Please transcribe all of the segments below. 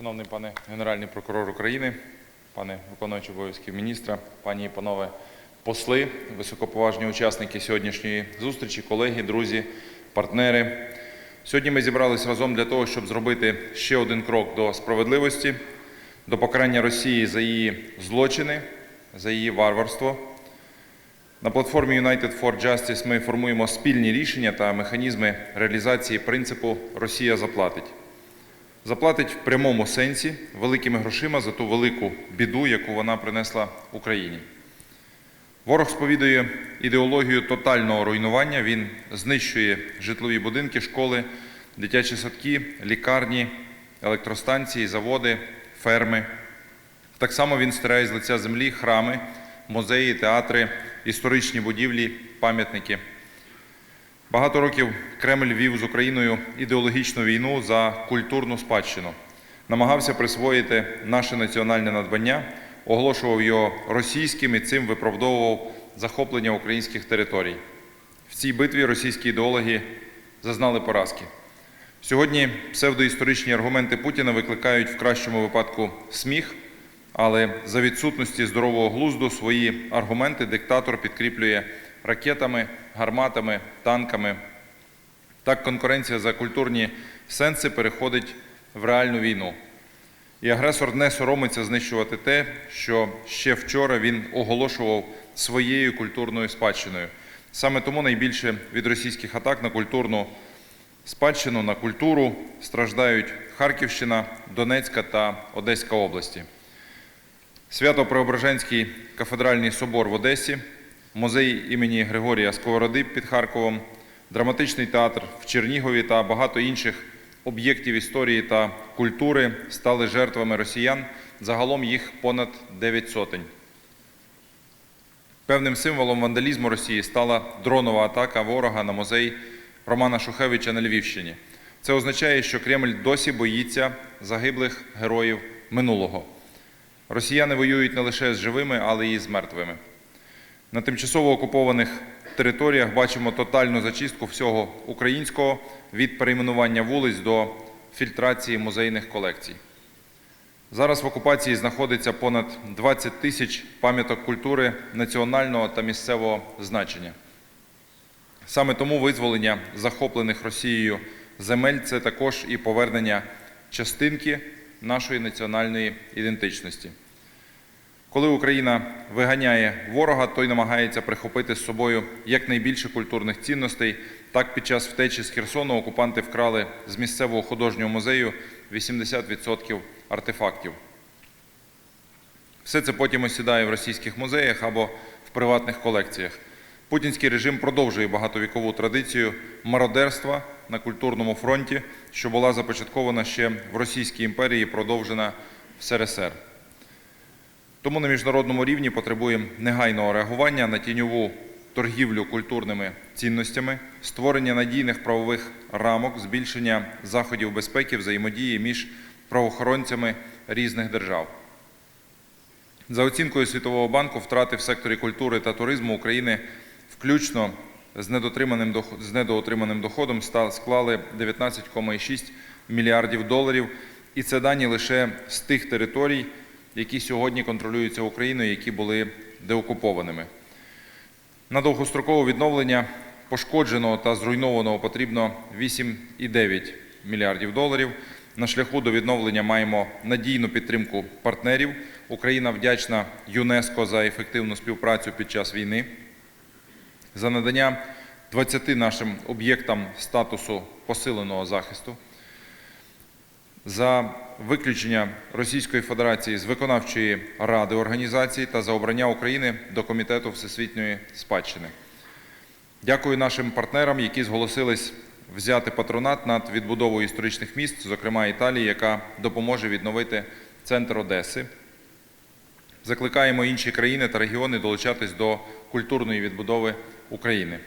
Шановний пане Генеральний прокурор України, пане виконуючий обов'язків міністра, пані і панове посли, високоповажні учасники сьогоднішньої зустрічі, колеги, друзі, партнери. Сьогодні ми зібрались разом для того, щоб зробити ще один крок до справедливості, до покарання Росії за її злочини, за її варварство. На платформі United for Justice ми формуємо спільні рішення та механізми реалізації принципу Росія заплатить. Заплатить в прямому сенсі великими грошима за ту велику біду, яку вона принесла Україні. Ворог сповідує ідеологію тотального руйнування. Він знищує житлові будинки, школи, дитячі садки, лікарні, електростанції, заводи, ферми. Так само він стирає з лиця землі храми, музеї, театри, історичні будівлі, пам'ятники. Багато років Кремль вів з Україною ідеологічну війну за культурну спадщину, намагався присвоїти наше національне надбання, оголошував його російським і цим виправдовував захоплення українських територій. В цій битві російські ідеологи зазнали поразки. Сьогодні псевдоісторичні аргументи Путіна викликають в кращому випадку сміх, але за відсутності здорового глузду свої аргументи диктатор підкріплює ракетами, гарматами, танками. Так конкуренція за культурні сенси переходить в реальну війну. І агресор не соромиться знищувати те, що ще вчора він оголошував своєю культурною спадщиною. Саме тому найбільше від російських атак на культурну спадщину, на культуру страждають Харківщина, Донецька та Одеська області. Свято-Преображенський кафедральний собор в Одесі, музей імені Григорія Сковороди під Харковом, драматичний театр в Чернігові та багато інших об'єктів історії та культури стали жертвами росіян. Загалом їх понад 9 сотень. Певним символом вандалізму Росії стала дронова атака ворога на музей Романа Шухевича на Львівщині. Це означає, що Кремль досі боїться загиблих героїв минулого. Росіяни воюють не лише з живими, але й з мертвими. На тимчасово окупованих територіях бачимо тотальну зачистку всього українського від перейменування вулиць до фільтрації музейних колекцій. Зараз в окупації знаходиться понад 20 тисяч пам'яток культури національного та місцевого значення. Саме тому визволення захоплених Росією земель це також і повернення частинки нашої національної ідентичності. Коли Україна виганяє ворога, той намагається прихопити з собою якнайбільше культурних цінностей. Так, під час втечі з Херсону окупанти вкрали з місцевого художнього музею 80% артефактів. Все це потім осідає в російських музеях або в приватних колекціях. Путінський режим продовжує багатовікову традицію мародерства на культурному фронті, що була започаткована ще в Російській імперії продовжена в СРСР. Тому на міжнародному рівні потребуємо негайного реагування на тіньову торгівлю культурними цінностями, створення надійних правових рамок, збільшення заходів безпеки, взаємодії між правоохоронцями різних держав. За оцінкою Світового банку, втрати в секторі культури та туризму України включно з недоотриманим доходом склали 19,6 мільярдів доларів. І це дані лише з тих територій, які сьогодні контролюються Україною, які були деокупованими. На довгострокове відновлення пошкодженого та зруйнованого потрібно 8,9 мільярдів доларів. На шляху до відновлення маємо надійну підтримку партнерів. Україна вдячна ЮНЕСКО за ефективну співпрацю під час війни, за надання 20 нашим об'єктам статусу посиленого захисту, за виключення Російської Федерації з виконавчої ради організації та за обрання України до Комітету всесвітньої спадщини. Дякую нашим партнерам, які зголосились взяти патронат над відбудовою історичних міст, зокрема Італії, яка допоможе відновити центр Одеси. Закликаємо інші країни та регіони долучатись до культурної відбудови України.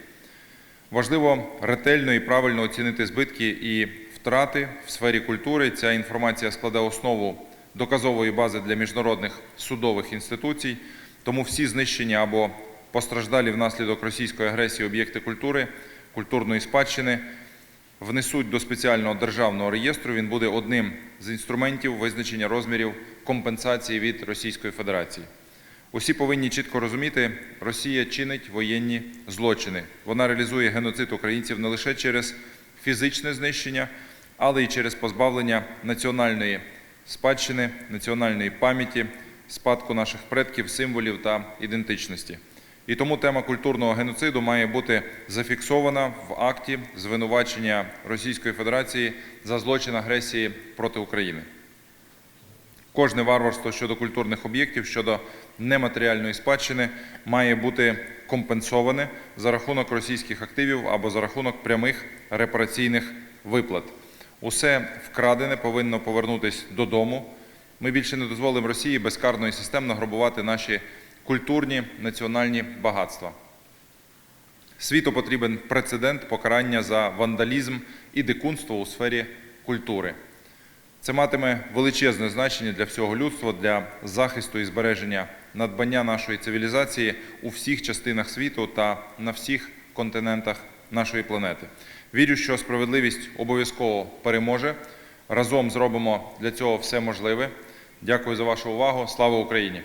Важливо ретельно і правильно оцінити збитки і втрати в сфері культури. Ця інформація складе основу доказової бази для міжнародних судових інституцій. Тому всі знищення або постраждалі внаслідок російської агресії об'єкти культури, культурної спадщини внесуть до спеціального державного реєстру. Він буде одним з інструментів визначення розмірів компенсації від Російської Федерації. Усі повинні чітко розуміти, Росія чинить воєнні злочини. Вона реалізує геноцид українців не лише через фізичне знищення, але й через позбавлення національної спадщини, національної пам'яті, спадку наших предків, символів та ідентичності. І тому тема культурного геноциду має бути зафіксована в акті звинувачення Російської Федерації за злочин агресії проти України. Кожне варварство щодо культурних об'єктів, щодо нематеріальної спадщини має бути компенсоване за рахунок російських активів або за рахунок прямих репараційних виплат. Усе вкрадене повинно повернутись додому. Ми більше не дозволимо Росії безкарно і системно грабувати наші культурні національні багатства. Світу потрібен прецедент покарання за вандалізм і дикунство у сфері культури. Це матиме величезне значення для всього людства, для захисту і збереження надбання нашої цивілізації у всіх частинах світу та на всіх континентах нашої планети. Вірю, що справедливість обов'язково переможе. Разом зробимо для цього все можливе. Дякую за вашу увагу. Слава Україні!